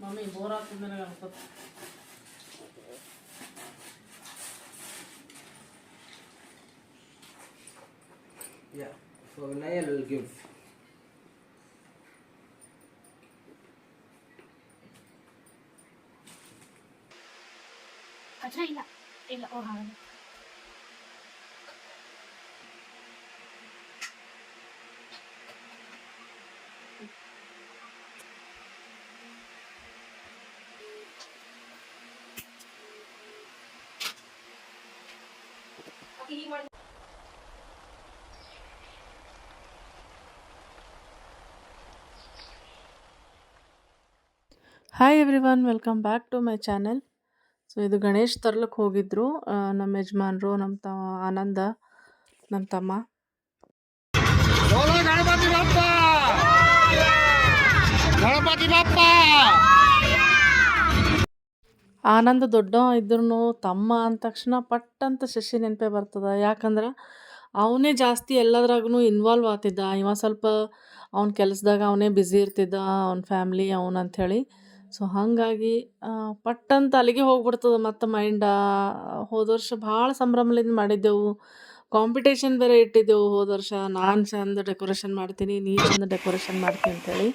Mummy bore ಆಗ್ತದ ನನಗೆ ಅನ್ಕೋತ Yeah. So Vinay will give. ಅಜ್ಜ ಇಲ್ಲ ಇಲ್ಲ ಓ hi everyone welcome back to my channel so ಇದು ಗಣೇಶ್ ತರ್ಲಕ್ಕೆ ಹೋಗಿದ್ರು ನಮ್ಮ ಯಜಮಾನ್ರು, ನಮ್ಮ ತ, ಆನಂದ, ನಮ್ಮ ತಮ್ಮ. ಗಣಪತಿ ಗಣಪತಿ ಆನಂದ ದೊಡ್ಡ ಇದ್ರೂ ತಮ್ಮ ಅಂದ ತಕ್ಷಣ ಪಟ್ ಅಂತ ಶಶಿ ನೆನಪೇ ಬರ್ತದ. ಯಾಕಂದ್ರೆ ಅವನೇ ಜಾಸ್ತಿ ಎಲ್ಲದ್ರಾಗೂ ಇನ್ವಾಲ್ವ್ ಆತಿದ್ದ ಇವ ಸ್ವಲ್ಪ ಅವ್ನ ಕೆಲಸದಾಗ ಅವನೇ ಬ್ಯುಸಿ ಇರ್ತಿದ್ದ, ಅವ್ನ ಫ್ಯಾಮ್ಲಿ ಅವನು ಅಂಥೇಳಿ ಸೊ ಹಾಗಾಗಿ ಪಟ್ಟಂತ ಅಲ್ಲಿಗೆ ಹೋಗ್ಬಿಡ್ತದೆ ಮತ್ತು ಮೈಂಡ ಹೋದ ವರ್ಷ ಭಾಳ ಸಂಭ್ರಮದಿಂದ ಮಾಡಿದ್ದೆವು. ಕಾಂಪಿಟೇಷನ್ ಬೇರೆ ಇಟ್ಟಿದ್ದೆವು ಹೋದ ವರ್ಷ. ನಾನು ಚಂದ ಡೆಕೋರೇಷನ್ ಮಾಡ್ತೀನಿ, ನೀ ಚಂದ ಡೆಕೋರೇಷನ್ ಮಾಡ್ತೀನಿ ಅಂತೇಳಿ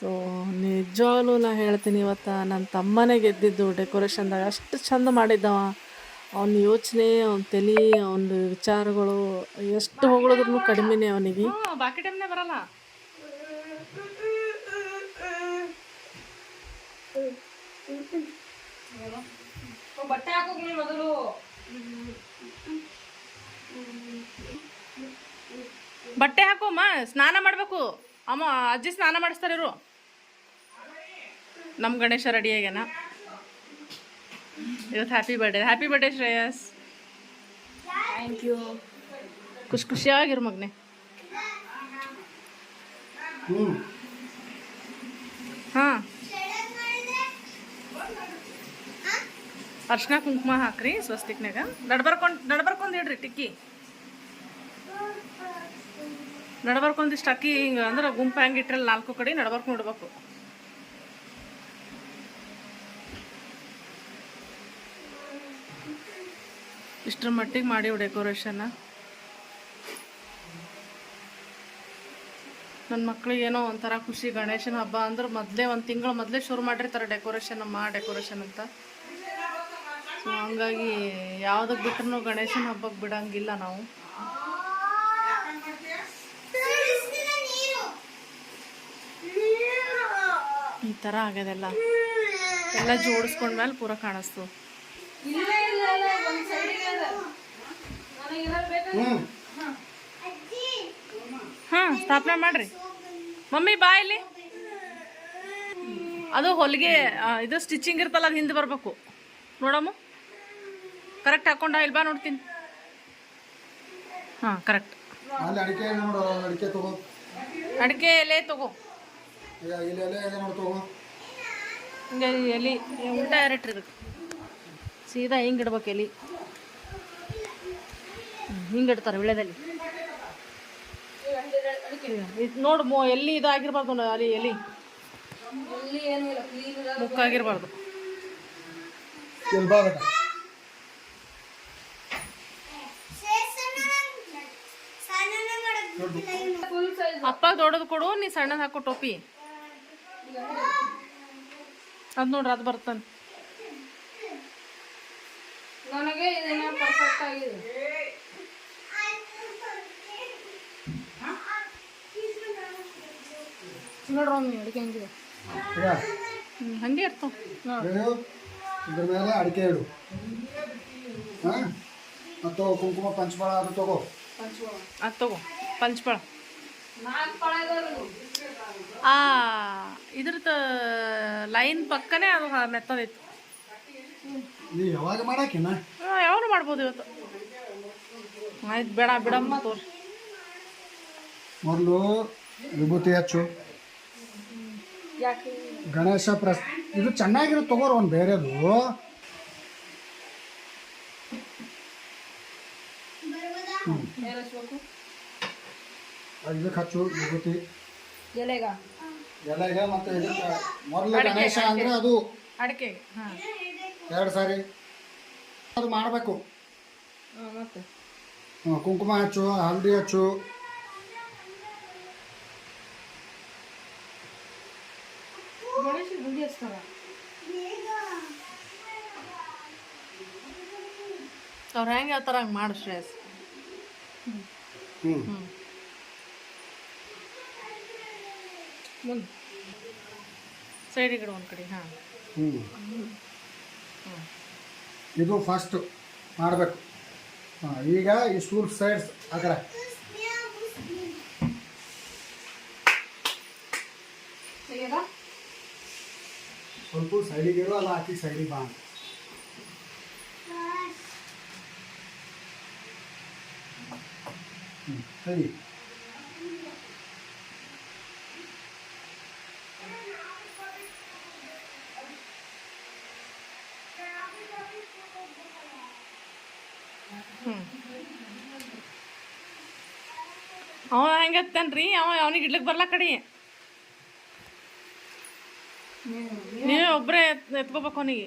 ಸೊ, ನಿಜವಾಗ್ಲೂ ನಾ ಹೇಳ್ತೀನಿ ಇವತ್ತು ನನ್ನ ತಮ್ಮನೇ ಗೆದ್ದಿದ್ದು ಡೆಕೋರೇಷನ್ದಾಗ. ಅಷ್ಟು ಚಂದ ಮಾಡಿದ್ದವ. ಅವನ ಯೋಚನೆ, ಅವನ ತಲೆ, ಅವನ ವಿಚಾರಗಳು ಎಷ್ಟು ಹೊಗಳಿದ್ರು ಕಡಿಮೆನೇ ಅವನಿಗೆ. ಬಾಕಿ ಟೈಮ್ನೇ ಬರಲ್ಲ. ಬಟ್ಟೆ ಮೊದಲು. ಬಟ್ಟೆ ಹಾಕೋಮ್ಮ ಸ್ನಾನ ಮಾಡಬೇಕು. ಅಮ್ಮ, ಅಜ್ಜಿ ಸ್ನಾನ ಮಾಡಿಸ್ತಾರೆ ಇರು ನಮ್ಮ ಗಣೇಶ ರೆಡಿ ಆಗ್ಯಾನ? ಇವತ್ತು happy birthday happy birthday Shreyas. Thank you ಖುಷಿ ಖುಷಿಯಾಗಿರು ಮಗನೆ. ಹಾಂ. ಅರ್ಶಿನ ಕುಂಕುಮ ಹಾಕ್ರಿ ಸ್ವಸ್ತಿಕ್ನಾಗ ನಡ್ಬರ್ಕೊಂಡು ನಡ್ಬರ್ಕೊಂಡು ಇಡ್ರಿ ಟಿಕ್ಕಿ. ನಡ್ಬರ್ಕೊಂದಿಷ್ಟು ಅಕ್ಕಿ ಹಿಂಗೆ ಅಂದ್ರೆ ಗುಂಪು ಹೆಂಗೆ ಇಟ್ಟಿರಲ್ಲ ನಾಲ್ಕು ಕಡೆ ನಡ್ಬರ್ಕೊಂಡು ಇಡ್ಬೇಕು. ಇಷ್ಟರ ಮಟ್ಟಿಗೆ ಮಾಡಿವು ಡೆಕೋರೇಷನ್ನ ನನ್ನ ಮಕ್ಳಿಗೆ ಏನೋ ಒಂಥರ ಖುಷಿ, ಗಣೇಶನ ಹಬ್ಬ ಅಂದ್ರೆ ಮೊದಲೇ ಒಂದು ತಿಂಗಳು ಮೊದಲೇ ಶುರು ಮಾಡಿರ್ತಾರೆ ಡೆಕೋರೇಷನ್ ಅಮ್ಮ ಡೆಕೋರೇಷನ್ ಅಂತ. ಸೊ ಹಂಗಾಗಿ ಯಾವುದಕ್ಕೆ ಬಿಟ್ರೂ ಗಣೇಶನ ಹಬ್ಬಕ್ಕೆ ಬಿಡಂಗಿಲ್ಲ ನಾವು. ಈ ಥರ ಆಗ್ಯದೆಲ್ಲ ಎಲ್ಲ ಜೋಡಿಸ್ಕೊಂಡ್ಮೇಲೆ ಪೂರ ಕಾಣಿಸ್ತು ಇಲ್ಲ ಇಲ್ಲ ಇಲ್ಲ ಒಂದ್ ಸೈಡಿಗೆ ಅದ ನನಗೆ ಇರೋದ್ ಬೇಕು ಹಾಂ. ಸ್ಥಾಪನೆ ಮಾಡ್ರಿ. ಮಮ್ಮಿ ಬಾ ಇಲ್ಲಿ. ಅದು ಹೊಲಿಗೆ ಇದು ಸ್ಟಿಚಿಂಗ್ ಇರ್ತಲ್ಲ ಅದು ಹಿಂದೆ ಬರಬೇಕು. ನೋಡಮ್ಮ. ಕರೆಕ್ಟ್ ಹಾಕೊಂಡ ಇಲ್ಲಿ ಬಾ ನೋಡ್ತೀನಿ. ಹಾಂ ಕರೆಕ್ಟ್ ಅಲ್ಲಿ ಅಡಿಕೆ ನೋಡು ಅಡಿಕೆ ತಗೋ. ಅಡಿಕೆ ಎಲೆ ತಗೋ. ಈಗ ಇಲ್ಲಿ ಎಲೆ ಇದೆ ನೋಡು ತಗೋ. ಹಿಂಗೆ ಎಲೆ ಉಂಟ ಯಾರಿಟ್ರಿ ಇದಕ್ಕೆ. ಸೀದಾ ಹಿಂಗೆ ಇಡ್ಬೇಕು ಎಲೆ. ಹಿಂಗೆ ಇಡ್ತಾರೆ ವಿಳ್ಯದಲ್ಲಿ ನೋಡು, ಮೋ, ಎಲ್ಲಿ ಇದಾಗಿರ್ಬಾರ್ದು ನೋಡು, ಅಲ್ಲಿ, ಎಲ್ಲಿ. ಮುಕ್ಕಾಗಿರ್ಬಾರ್ದು. ಅಪ್ಪ ದೊಡ್ಡದು ಕೊಡು, ನೀ ಸಣ್ಣದು ಹಾಕೋ ಟೋಪಿ. ಅದು ನೋಡ್ರಿ, ಅದು ಬರ್ತಾನೆ ನನಗೆ ಇದನ್ನ ಪರ್ಫೆಕ್ಟ್ ಆಗಿದೆ. ನೋಡ್ರಿ ಒಮ್ಮೆ ಅಡಿಕೆ ಹೆಂಗಿದೆ? ಈಗ ಹಂಗೆ ಇರ್ತಾವ. ಇದ್ರ ಮೇಲೆ ಅಡಿಕೆ ಇಡು. ಹಾಂ? ಮತ್ತು ಕುಂಕುಮ ಪಂಚಬಳ ಅದು ತಗೋ. ಅದು ತಗೋ. ಇದಾವೆ ಆ ಇದ್ರದ್ದು ಲೈನ್ ಪಕ್ಕನೇ ಅದು ಮೆತ್ತದಿತ್ತು ನೀ ಯಾವಾಗ ಮಾಡಾಕಿನ ಯಾವಾಗ ಮಾಡ್ಬೋದು ಇವತ್ತು. ಆಯ್ತು ಬೇಡ ಬಿಡಮ್ಮ ತೋರಿ ಮೊದಲು ವಿಭೂತಿ ಹಚ್ಚು. ಗಣೇಶ ಪ್ರಸ್ ಇದು ಚೆನ್ನಾಗಿರೋ ತಗೋರು ಒಂದು ಬೇರೆದು. ಇದಕ್ಕೆ ಹಚ್ಚು ವಿಭೂತಿ. ಎಲೆಗ? ಎಲೆಗೆ ಮತ್ತು ಇದಕ್ಕೆ ಮೊದಲು ಗಣೇಶ ಅಂದರೆ ಅದು ಅಡಿಕೆಗೆ ಹಾಂ. ಎರಡು ಸಾರಿ. ಅದು ಮಾಡಬೇಕು. ಮತ್ತೆ? ಕುಂಕುಮ ಹಚ್ಚು ಹಲ್ದಿ ಹಚ್ಚು. ಅವ್ರು ಹೆಂಗೆ ಹೇಳ್ತಾರ ಹಂಗೆ ಮಾಡು ಶ್ರೇಯಸ್. ಹ್ಞೂ ಮುಂದೆ ಒಂದು ಕಡೆ ಹಾಂ. ಹ್ಞೂ ಇದು ಫಸ್ಟ್ ಮಾಡಬೇಕು. ಹಾಂ ಈಗ ಈ ಸ್ಟೂಲ್ ಸೈಡ್ಸ್ ಆ ಕಡೆ ಸ್ವಲ್ಪ ಸೈಡಿಗೆ ಇರು ಅಲ್ಲ ಆಕಿ ಸೈಡಿಗೆ ಬಾ ಅಂತ. ಹ್ಞೂ ಸರಿ ಅವ ಹೆಂಗತ್ತನ್ರಿ ಅವ ಅವನಿಗೆ ಇಡ್ಲಿಕ್ಕೆ ಬರ್ಲಾ ಕಡೆ ನೀವೇ ಒಬ್ಬರೇ ಎತ್ಕೋಬೇಕು ಅವನಿಗೆ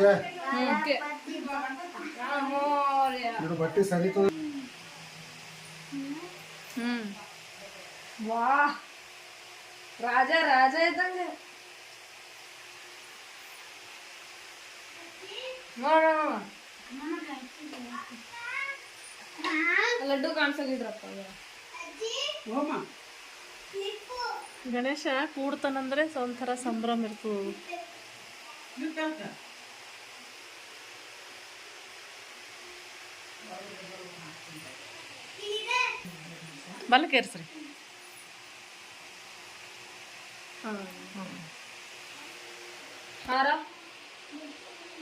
ಓಕೆ. ಇದು ಬಟ್ಟೆ ಸರಿತು ವಾ. ರಾಜ ರಾಜ ಇದ್ದಂಗೆ. ನೋಡೋಣ ಲಡ್ಡು ಕಾಣಿಸಲಿದ್ರಪ್ಪ ಗಣೇಶ ಕೂಡ್ತಾನಂದ್ರೆ ಒಂಥರ ಸಂಭ್ರಮ ಇರ್ತದೆ. ಬಲಕೇರ್ಸ್ರಿ ಹಾರ?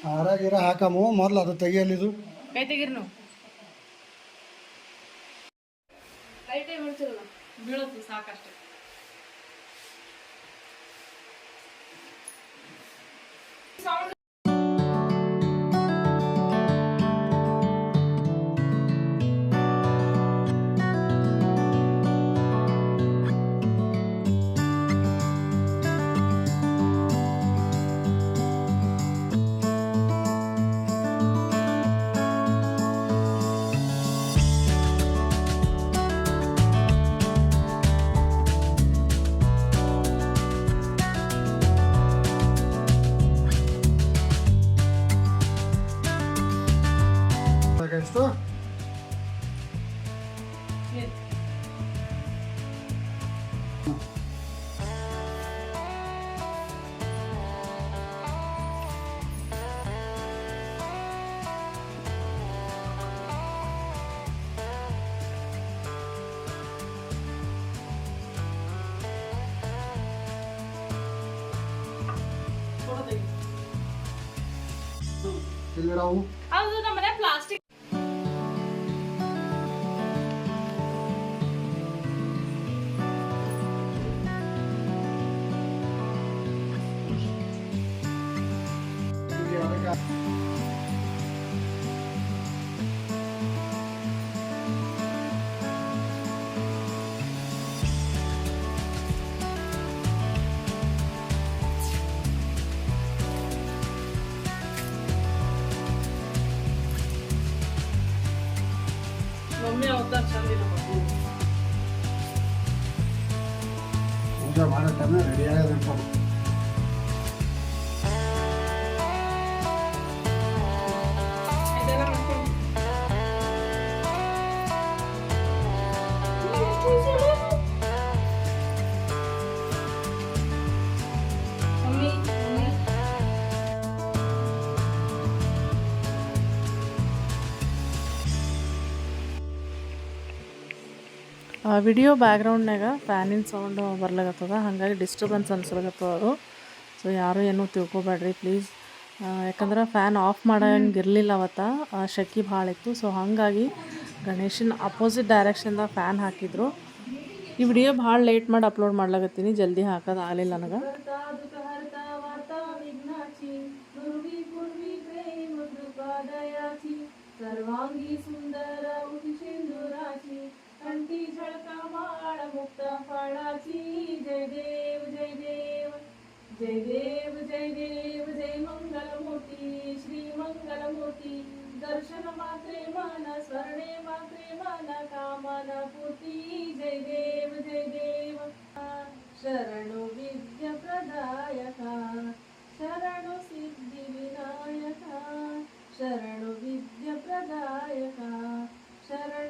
ಹಾರ ಗೀರ ಹಾಕಮು. ಮೊದಲು ಅದು ತೆಗಿಯಲಿದು ಕೈ ತೆಗೀರಿ ನೀವು. ಕೈ ಬೀಳ್ತಿರಲ್ಲ ಬೀಳುತ್ತೆ ಸಾಕಷ್ಟೇ. ಎಷ್ಟು ಎಲ್ಲಿಡವು ಅದು ನಮ್ಮನೆ ಪ್ಲಾಸ್ಟಿಕ್ ಇಲ್ಲಿ ಮಮ್ಮಿ ಅವತಾರ ಚಂದಿಲ್ಲ ಮಗು ಪೂಜೆ ಮಾಡೋ ಟೈಮ್ ರೆಡಿ ಆಗೋದಂತ ವಿಡಿಯೋ ಬ್ಯಾಕ್ಗ್ರೌಂಡ್ನಾಗ ಫ್ಯಾನಿನ ಸೌಂಡು ಬರ್ಲಾಗತ್ತದ. ಹಾಗಾಗಿ ಡಿಸ್ಟರ್ಬೆನ್ಸ್ ಅನ್ಸಲಕತ್ತದ ಅದು. ಸೊ ಯಾರು ಏನೂ ತಿಳ್ಕೊಬೇಡ್ರಿ ಪ್ಲೀಸ್ ಯಾಕಂದ್ರೆ ಫ್ಯಾನ್ ಆಫ್ ಮಾಡಂಗಿರಲಿಲ್ಲ ಅವತ್ತು. ಶಕಿ ಭಾಳ ಇತ್ತು. ಸೊ ಹಾಗಾಗಿ ಗಣೇಶನ ಅಪೋಸಿಟ್ ಡೈರೆಕ್ಷನ್ದಾಗ ಫ್ಯಾನ್ ಹಾಕಿದ್ರು. ಈ ವಿಡಿಯೋ ಭಾಳ ಲೇಟ್ ಮಾಡಿ ಅಪ್ಲೋಡ್ ಮಾಡ್ಲಾಗತ್ತೀನಿ ಜಲ್ದಿ ಹಾಕೋದು ಆಗಲಿಲ್ಲ ನನಗೆ. कंठी झळका माळ मुक्ता फळाची. जय देव जय देव. जय देव जय देव जय मंगल मोठी श्री मंगल मोठी दर्शन मात्रे माना स्वर्णे मात्रे माना कामाना पोटी जय देव जय देव. शरण विद्या प्रदायका. शरण सिद्धि विनायका. शरणो विद्या प्रदायका. शरण